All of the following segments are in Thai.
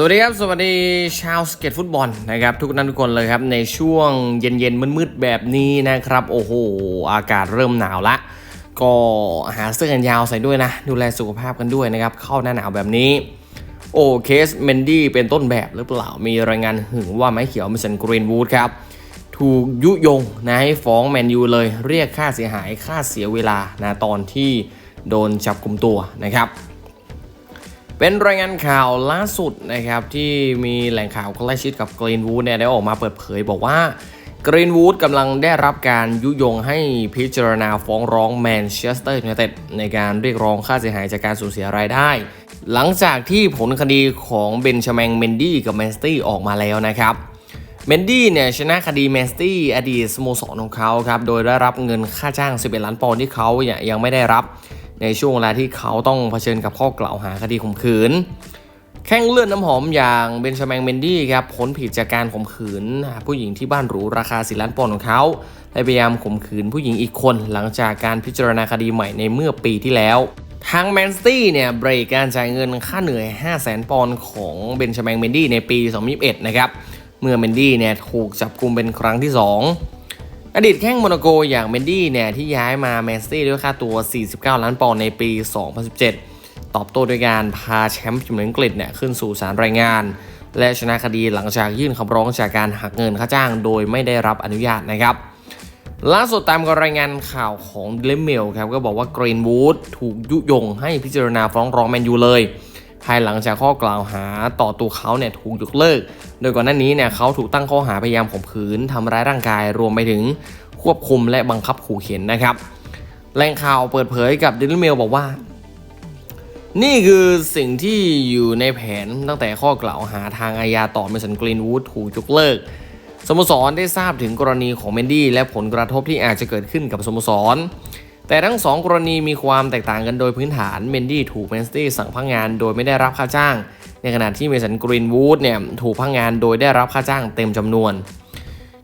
สวัสดีครับ สวัสดีชาวสเก็ตฟุตบอลนะครับ ทุกท่านทุกคนเลยครับ ในช่วงเย็นๆมืดๆแบบนี้นะครับ โอ้โห อากาศเริ่มหนาวละ ก็หาเสื้อกันยาวใส่ด้วยนะ ดูแลสุขภาพกันด้วยนะครับ เข้าหน้าหนาวแบบนี้ โอ้เคสเมนดี้เป็นต้นแบบหรือเปล่า มีรายงานหึงว่าไม้เขียวมิสันกรีนวูดครับ ถูกยุยงนะให้ฟ้องแมนยูเลย เรียกค่าเสียหายค่าเสียเวลานะตอนที่โดนจับกลุ่มตัวนะครับ เป็นรายงานข่าวล่าสุดนะครับที่มีแหล่งข่าวใกล้ชิดกับกรีนวูดเนี่ยได้ออกมาเปิดเผยบอกว่ากรีนวูดกำลังได้รับการยุยงให้พิจารณาฟ้องร้องแมนเชสเตอร์ยูไนเต็ดในการเรียกร้องค่าเสียหายจากการสูญเสียรายได้ หลังจากที่ผลคดีของเบนชแมงเมนดี้กับแมนสตี้ออกมาแล้วนะครับเมนดี้เนี่ยชนะคดีแมนสตี้อดีตสโมสรของเขาครับโดยได้รับเงินค่าจ้าง 11 ล้านปอนด์ที่เขาเนี่ยยังไม่ได้รับ ในช่วงเวลาที่เขาต้องเผชิญกับข้อกล่าวหาคดีข่มขืน แข้งเลือดน้ำหอมอย่างเบนชาแมงเมนดี้ครับพ้นผิดจากการข่มขืน ผู้หญิงที่บ้านหรูราคา4ล้านปอนด์ของเขาและพยายามข่มขืนผู้หญิงอีกคนหลังจากการพิจารณาคดีใหม่ในเมื่อปีที่แล้วทางแมนสตี้เนี่ยเบรกการจ่ายเงินค่าเหนื่อย 5 0 0 0 0 0 ปอนด์ของเบนชาแมงเมนดี้ในปี 2021 นะครับ เมื่อเมนดี้เนี่ยถูกจับกลุ่มเป็นครั้งที่ 2 อดีตแข้งโมนาโกอย่างเมนดี้เนี่ยที่ย้ายมาแมนสตี้ด้วยค่าตัว 49 ล้านปอนด์ในปี 2017 ตอบโต้ด้วยการพาแชมป์จิมเมอร์อังกฤษเนี่ยขึ้นสู่ศาลรายงาน และชนะคดีหลังจากยื่นคำร้องจากการหักเงินค่าจ้างโดยไม่ได้รับอนุญาตนะครับ ล่าสุดตามรายงานข่าวของเดลเมลครับก็บอกว่าเกรนวูดถูกยุยงให้พิจารณาฟ้องร้องแมนยูเลย ภายหลังจากข้อกล่าวหาต่อตัวเขาเนี่ยถูกยกเลิก โดยก่อนหน้านี้เนี่ยเขาถูกตั้งข้อหาพยายามข่มขืนทำร้ายร่างกายรวมไปถึงควบคุมและบังคับขู่เข็นนะครับแหล่งข่าวเปิดเผยกับเดลิเมลบอกว่า นี่คือสิ่งที่อยู่ในแผนตั้งแต่ข้อกล่าวหาทางอาญาต่อเมสันกรีนวูดถูกยกเลิกสโมสรได้ทราบถึงกรณีของเมนดี้และผลกระทบที่อาจจะเกิดขึ้นกับสโมสร แต่ทั้งสองกรณีมีความแตกต่างกันโดยพื้นฐานเมนดี้ถูกแมนสตี้สั่งพักงานโดยไม่ได้รับค่าจ้าง ในขณะที่เมสันกรีนวูดเนี่ยถูกพักงานโดยได้รับค่าจ้างเต็มจำนวน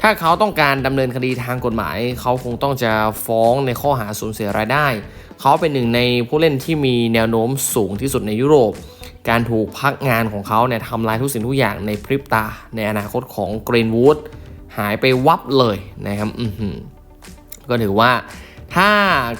ถ้าเขาต้องการดำเนินคดีทางกฎหมาย เขาคงต้องจะฟ้องในข้อหาสูญเสียรายได้ เขาเป็นหนึ่งในผู้เล่นที่มีแนวโน้มสูงที่สุดในยุโรป การถูกพักงานของเขาเนี่ยทำลายทุกสิ่งทุกอย่างในพริบตา ในอนาคตของกรีนวูดหายไปวับเลยนะครับก็ถือว่า ถ้า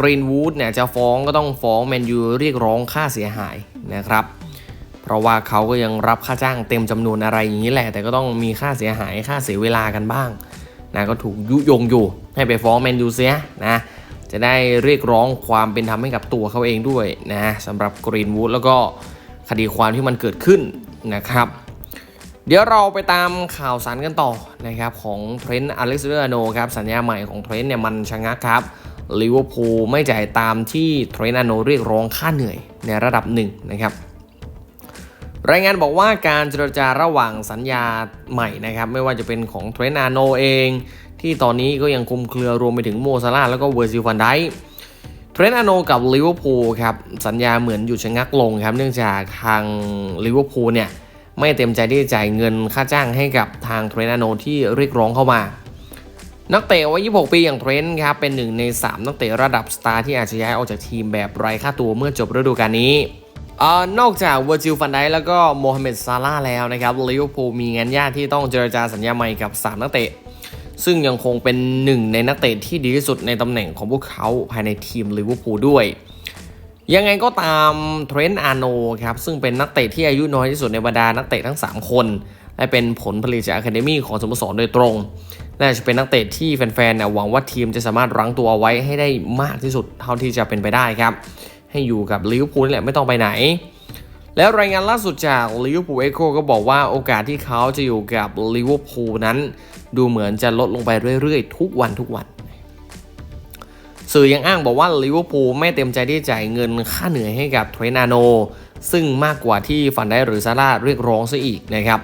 กรีนวูดเนี่ยจะฟ้องก็ต้องฟ้องแมนยูเรียกร้องค่าเสียหายนะครับ เพราะว่าเขาก็ยังรับค่าจ้างเต็มจำนวนอะไรอย่างนี้แหละ แต่ก็ต้องมีค่าเสียหายค่าเสียเวลากันบ้างนะก็ถูกยุยงอยู่ให้ไปฟ้องแมนยูเสียนะจะได้เรียกร้องความเป็นธรรมให้กับตัวเขาเองด้วยนะสำหรับกรีนวูดแล้วก็คดีความที่มันเกิดขึ้นนะครับ เดี๋ยวเราไปตามข่าวสารกันต่อนะครับของเทรนต์อเล็กซานเดอร์โนครับสัญญาใหม่ของเทรนต์เนี่ยมันชะงักครับ ลิเวอร์พูลไม่จ่ายตามที่เทรนต์อโนเรียกร้องค่าเหนื่อยในระดับหนึ่งนะครับ รายงานบอกว่าการเจรจาระหว่างสัญญาใหม่นะครับ ไม่ว่าจะเป็นของเทรนาโนเอง ที่ตอนนี้ก็ยังคุมเครือรวมไปถึงโมซาร่าแล้วก็เวอร์ซิลฟันไดเทรนต์อาโนกับลิเวอร์พูลครับสัญญาเหมือนอยู่ชะงักลงครับเนื่องจากทางลิเวอร์พูลเนี่ยไม่เต็มใจที่จะจ่ายเงินค่าจ้างให้กับทางเทรนต์อาโนที่เรียกร้องเข้ามา นักเตะวัย 26 ปีอย่างเทรนต์ครับ เป็นหนึ่งใน 3 นักเตะระดับสตาร์ที่อาจจะย้ายออกจากทีมแบบไร้ค่าตัวเมื่อจบฤดูกาลนี้นอกจากเวอร์จิลฟันไดแล้วก็โมฮัมเหม็ดซาร่าแล้วนะครับลิเวอร์พูลมีงานยากที่ต้องเจรจาสัญญาใหม่กับ 3 นักเตะ ซึ่งยังคงเป็นหนึ่งในนักเตะที่ดีที่สุดในตำแหน่งของพวกเขาภายในทีมลิเวอร์พูลด้วย ยังไงก็ตามเทรนต์อาโนครับซึ่งเป็นนักเตะที่อายุน้อยที่สุดในบรรดานักเตะทั้ง 3 คน และเป็นผลผลิตจากอะคาเดมี่ของสโมสรโดยตรง น่าจะเป็นนักเตะที่แฟนๆเนี่ยหวังว่าทีมจะสามารถรั้งตัวเอาไว้ให้ได้มากที่สุดเท่าที่จะเป็นไปได้ครับ ให้อยู่กับลิเวอร์พูลนี่แหละไม่ต้องไปไหน แล้วรายงานล่าสุดจากลิเวอร์พูลเอ็กโคก็บอกว่าโอกาสที่เขาจะอยู่กับลิเวอร์พูลนั้น ดูเหมือนจะลดลงไปเรื่อยๆ ทุกวันทุกวันสื่อยังอ้างบอกว่าลิเวอร์พูลไม่เต็มใจที่จะจ่ายเงินค่าเหนื่อยให้กับเทรนาโน ซึ่งมากกว่าที่ฟันได้หรือซาร่าเรียกร้องซะอีกนะครับ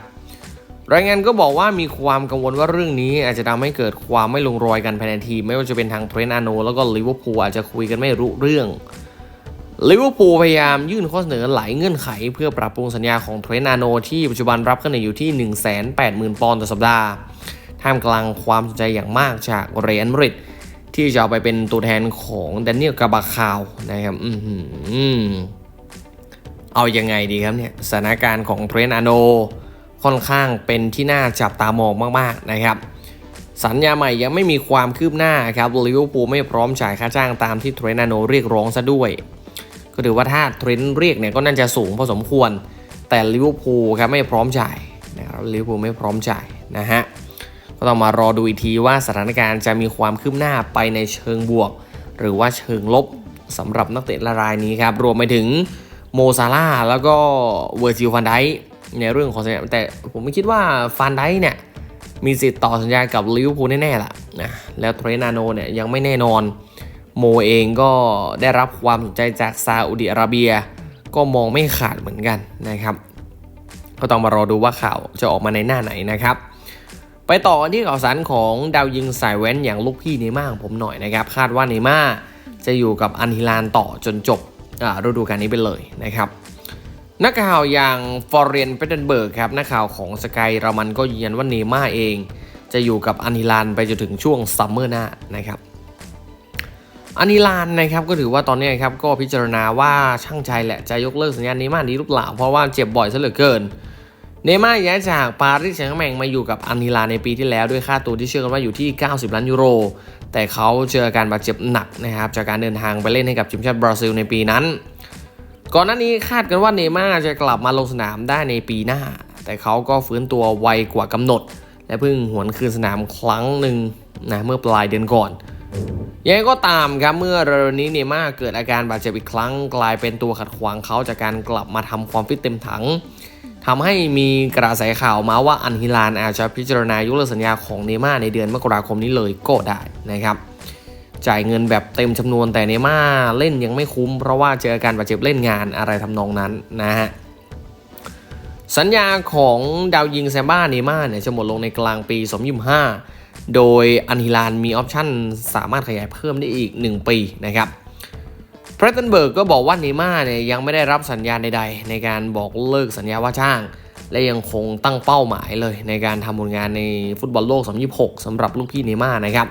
รายงานก็บอกว่ามีความกังวลว่าเรื่องนี้อาจจะทำให้เกิดความไม่ลงรอยกันภายในทีม ไม่ว่าจะเป็นทางเทรนอาโนแล้วก็ลิเวอร์พูลอาจจะคุยกันไม่รู้เรื่องลิเวอร์พูลพยายามยื่นข้อเสนอหลายเงื่อนไข เพื่อปรับปรุงสัญญาของเทรนอาโนที่ปัจจุบันรับกันอยู่ที่ 180,000 ปอนด์ต่อสัปดาห์ ท่ามกลางความสนใจอย่างมากจากเรอัลมาดริดที่จะเอาไปเป็นตัวแทนของแดเนียลกาบาคาวนะครับอือหือเอายังไงดีครับเนี่ยสถานการณ์ของเทรนอาโน ค่อนข้างเป็นที่น่าจับตามองมากๆนะครับ สัญญาใหม่ยังไม่มีความคืบหน้าครับลิเวอร์พูลไม่พร้อมจ่ายค่าจ้างตามที่เทรนาโนเรียกร้องซะด้วย ก็ถือว่าถ้าเทรนเรียกเนี่ยก็น่าจะสูงพอสมควร แต่ลิเวอร์พูลครับไม่พร้อมจ่ายนะครับลิเวอร์พูลไม่พร้อมจ่ายนะฮะก็ต้องมารอดูอีกทีว่าสถานการณ์จะมีความคืบหน้าไปในเชิงบวก หรือว่าเชิงลบสำหรับนักเตะรายนี้ครับรวมไปถึงโมซาร่าแล้วก็เวอร์จิลฟันได ในเรื่องของสัญญาแต่ผมไม่คิดว่าฟันไดเนี่ยมีสิทธิ์ต่อสัญญากับลิเวอร์พูลแน่ๆล่ะนะแล้วเทรนาโนเนี่ยยังไม่แน่นอน โมเองก็ได้รับความสนใจจากซาอุดิอาระเบีย ก็มองไม่ขาดเหมือนกันนะครับ ก็ต้องมารอดูว่าข่าวจะออกมาในหน้าไหนนะครับ ไปต่อกันที่ข่าวสารของดาวยิงสายแว้นอย่างลูกพี่เนม่าของผมหน่อยนะครับ คาดว่าเนม่าจะอยู่กับอันฮิลานต่อจนจบฤดูกาลนี้ไปเลยนะครับ นักข่าวอย่างฟอร์เรนเปเดนเบิร์กครับนักข่าวของสกายรามันก็ยืนยันว่าเนม่าเอง จะอยู่กับอันฮิลานไปจนถึงช่วงซัมเมอร์หน้านะครับอันฮิลานนะครับก็ถือว่าตอนนี้ครับก็พิจารณาว่าช่างใจแหละจะยกเลิกสัญญาเนม่านี้หรือเปล่าเพราะว่าเจ็บบ่อยซะเหลือเกินเนม่าย้ายจากปารีสแซงต์แมงมาอยู่กับอันฮิลานในปีที่แล้วด้วยค่าตัวที่เชื่อกันว่าอยู่ที่ 90 ล้านยูโร แต่เขาเจออาการบาดเจ็บหนักนะครับจากการเดินทางไปเล่นให้กับทีมชาติบราซิลในปีนั้น ก่อนหน้านี้คาดกันว่าเนย์ม่าจะกลับมาลงสนามได้ในปีหน้า แต่เขาก็ฟื้นตัวไวกว่ากำหนด และเพิ่งหวนคืนสนามครั้งหนึ่งนะเมื่อปลายเดือนก่อนยังไงก็ตามครับเมื่อเร็วๆนี้เนย์ม่าเกิดอาการบาดเจ็บอีกครั้ง กลายเป็นตัวขัดขวางเขาจากการกลับมาทำความฟิตเต็มถังทำให้มีกระแสข่าวมาว่าอันฮิลานอาจจะพิจารณายกเลิกสัญญาของเนย์ม่าในเดือนมกราคมนี้เลยก็ได้นะครับ จ่ายเงินแบบเต็มจำนวนแต่เนม่าเล่นยังไม่คุ้ม เพราะว่าเจออาการบาดเจ็บเล่นงานอะไรทำนองนั้นนะฮะสัญญาของดาวยิงแซมบ้าเนม่าเนี่ยจะหมดลงในกลางปี 2025 โดยอันฮิลานมีออปชั่นสามารถขยายเพิ่มได้อีก 1 ปีนะครับเพรสตันเบิร์กก็บอกว่าเนม่าเนี่ยยังไม่ได้รับสัญญาณใดๆ ในการบอกเลิกสัญญาว่าจ้าง และยังคงตั้งเป้าหมายเลยในการทำผลงานในฟุตบอลโลก 2026สำหรับลูกพี่เนม่านะครับ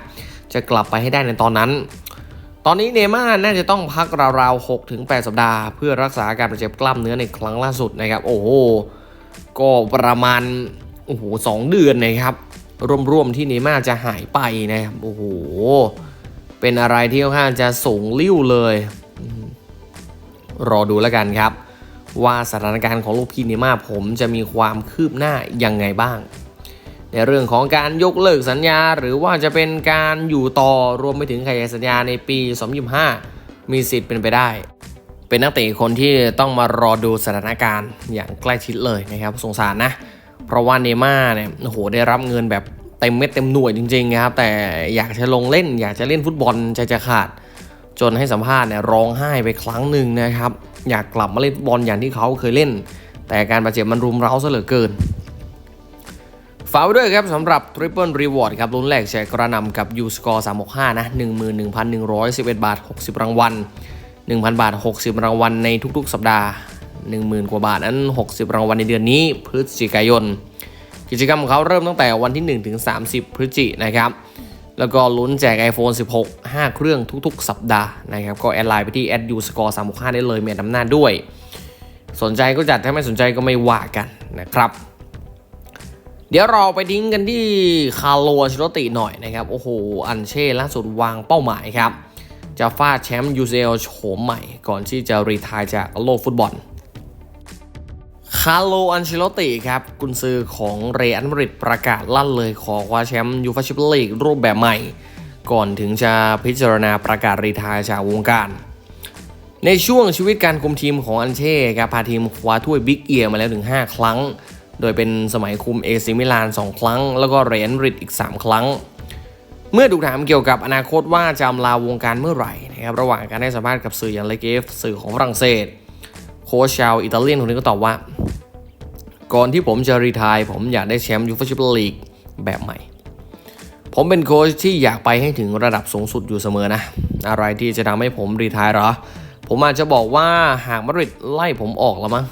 จะกลับไปให้ได้ในตอนนั้น ตอนนี้เนม่าน่าจะต้องพักราวๆ6ถึง8สัปดาห์ เพื่อรักษาอาการบาดเจ็บกล้ามเนื้อในครั้งล่าสุดนะครับ โอ้โห ก็ประมาณโอ้โหสองเดือนนะครับ รวมๆที่เนม่าจะหายไปนะครับ โอ้โห เป็นอะไรที่ค่อนข้างจะสูงลิ้วเลย รอดูแล้วกันครับ ว่าสถานการณ์ของลูกพี่เนม่าผมจะมีความคืบหน้ายังไงบ้าง ในเรื่องของการยกเลิกสัญญา หรือว่าจะเป็นการอยู่ต่อรวมไปถึงขยายสัญญาในปี 2025 มีสิทธิ์เป็นไปได้ เป็นนักเตะคนที่ต้องมารอดูสถานการณ์อย่างใกล้ชิดเลยนะครับสงสารนะ เพราะว่าเนม่าเนี่ยโอ้โหได้รับเงินแบบเต็มเม็ดเต็มหน่วยจริงๆครับ แต่อยากจะลงเล่น อยากจะเล่นฟุตบอลใจจะขาด จนให้สัมภาษณ์เนี่ยร้องไห้ไปครั้งหนึ่งนะครับ อยากกลับมาเล่นฟุตบอลอย่างที่เขาเคยเล่น แต่การบาดเจ็บมันรุมเร้าซะเหลือเกิน ฝากไว้ด้วยครับสำหรับ Triple Reward ครับลุ้นแหลกแชร์กระนำกับ U Score 365 นะ 11,111 บาท 60 รางวัล 1,000 บาท 60 รางวัลในทุกๆ สัปดาห์ 10,000 กว่าบาท นั้น 60 รางวัลในเดือนนี้พฤศจิกายน กิจกรรมของเขาเริ่มตั้งแต่วันที่ 1 ถึง 30 พฤศจินะครับ แล้วก็ลุ้นแจก iPhone 16 5 เครื่องทุกๆ สัปดาห์นะครับ ก็แอดไลน์ไปที่ u score 365ได้เลยมีอำนาจด้วย สนใจก็จัดถ้าไม่สนใจก็ไม่ว่ากันนะครับ เดี๋ยวเราไปดิ้งกันที่คาร์โลอันเชลติหน่อยนะครับ โอ้โห อันเช่ล่าสุดวางเป้าหมายครับ จะฟาดแชมป์ UCL โฉมใหม่ก่อนที่จะรีทายจากโลกฟุตบอลคาร์โลอันเชลติครับกุนซือของเรอัลมาดริดประกาศลั่นเลยขอคว้าแชมป์ยูฟาแชมเปี้ยนลีกรูปแบบใหม่ ก่อนถึงจะพิจารณาประกาศรีทายจากวงการ ในช่วงชีวิตการคุมทีมของอันเช่ครับพาทีมคว้าถ้วยบิ๊กเอียมาแล้วถึง 5 ครั้ง โดยเป็นสมัยคุมเอซิมิลาน 2 ครั้ง แล้วก็เรอัลมาดริดอีก 3 ครั้ง เมื่อถูกถามเกี่ยวกับอนาคตว่าจะลาวงการเมื่อไหร่นะครับระหว่างการให้สัมภาษณ์กับสื่ออย่างเลเกฟสื่อของฝรั่งเศส โค้ชชาวอิตาเลียนคนนี้ก็ตอบว่า ก่อนที่ผมจะรีทายผมอยากได้แชมป์ยูฟ่าแชมเปี้ยนลีกแบบใหม่ผมเป็นโค้ชที่อยากไปให้ถึงระดับสูงสุดอยู่เสมอนะ อะไรที่จะทำให้ผมรีทายหรอ ผมอาจจะบอกว่าหากมาริดไล่ผมออกแล้วมั้ง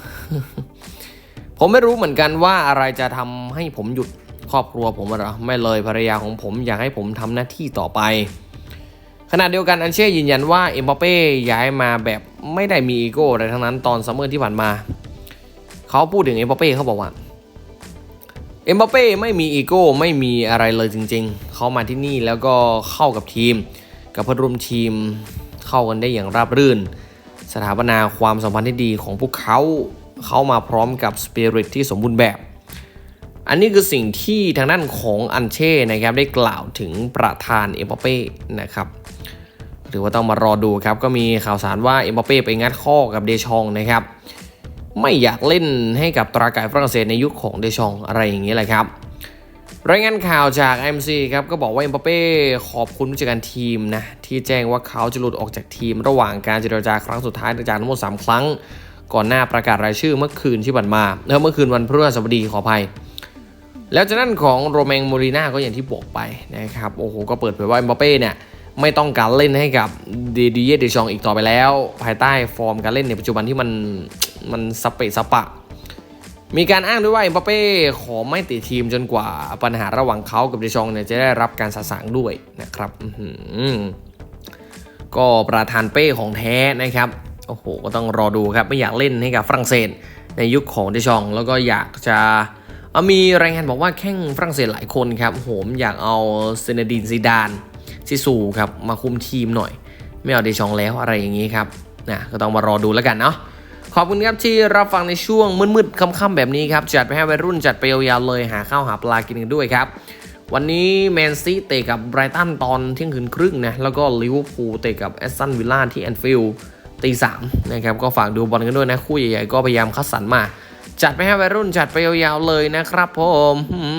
ผมไม่รู้เหมือนกันว่าอะไรจะทำให้ผมหยุดครอบครัวผมหรอไม่เลยภรรยาของผมอยากให้ผมทำหน้าที่ต่อไปขณะเดียวกันอันเช่ยืนยันว่าเอ็มบัปเป้ย้ายมาแบบไม่ได้มีอีโก้อะไรทั้งนั้นตอนซัมเมอร์ที่ผ่านมา เขาพูดถึงเอ็มบัปเป้เขาบอกว่าเอ็มบัปเป้ไม่มีอีโก้ไม่มีอะไรเลยจริง ๆ เขามาที่นี่แล้วก็เข้ากับทีม กับเพื่อนร่วมทีมเข้ากันได้อย่างราบรื่น สถาปนาความสัมพันธ์ที่ดีของพวกเขา เข้ามาพร้อมกับสปิริตที่สมบูรณ์แบบ อันนี้คือสิ่งที่ทางด้านของอันเช่นะครับได้กล่าวถึงประธานเอ็มบัปเป้นะครับหรือว่าต้องมารอดูครับ ก็มีข่าวสารว่าเอ็มบัปเป้ไปงัดข้อกับเดชองนะครับ ไม่อยากเล่นให้กับตราไก่ฝรั่งเศสในยุคของเดชองอะไรอย่างนี้แหละครับรายงานข่าวจาก MC ครับก็บอกว่าเอ็มบัปเป้ขอบคุณผู้จัดการทีมนะที่แจ้งว่าเขาจะหลุดออกจากทีม ระหว่างการเจรจาครั้งสุดท้ายจากทั้งหมด 3 ครั้ง ก่อนหน้าประกาศรายชื่อเมื่อคืนที่ผ่านมาแล้วเมื่อคืนวันพฤหัสบดีขออภัย แล้วจากนั้นของโรแมงโมลีนาก็อย่างที่บอกไปนะครับโอ้โหก็เปิดเผยว่าเอ็มบัปเป้เนี่ยไม่ต้องการเล่นให้กับเดดิเยเดชองอีกต่อไปแล้ว ภายใต้ฟอร์มการเล่นในปัจจุบันที่มันมันสเปะสปะ มีการอ้างด้วยว่าเอ็มบัปเป้ขอไม่ติดทีมจนกว่าปัญหาระหว่างเขากับเดชองเนี่ยจะได้รับการสะสางด้วยนะครับอื้อหือก็ประธานเป้ของแท้นะครับ โอ้โห ก็ต้องรอดูครับ ไม่อยากเล่นให้กับฝรั่งเศส ในยุคของเดชอง แล้วก็อยากจะมีรายงานบอกว่าแข้งฝรั่งเศสหลายคนครับโหมอยากเอาเซเนดินซีดานซิซูครับมาคุมทีมหน่อย ไม่เอาเดชองแล้วอะไรอย่างนี้ครับนะก็ต้องมารอดูแล้วกันเนาะขอบคุณครับที่รับฟังในช่วงมืดๆค่ำๆแบบนี้ครับ จัดไปให้วัยรุ่นจัดไปยาวๆเลยหาข้าวหาปลากินกันด้วยครับ วันนี้แมนซีเตะกับไบรตันตอนเที่ยงคืนครึ่งนะแล้วก็ลิเวอร์พูลเตะกับแอสตันวิลล่าที่แอนฟิลด์ ตีสามนะครับก็ฝากดูบอลกันด้วยนะ คู่ใหญ่ๆก็พยายามคัดสรรมา จัดไปให้วัยรุ่นจัดไปยาวๆเลยนะครับผมอืม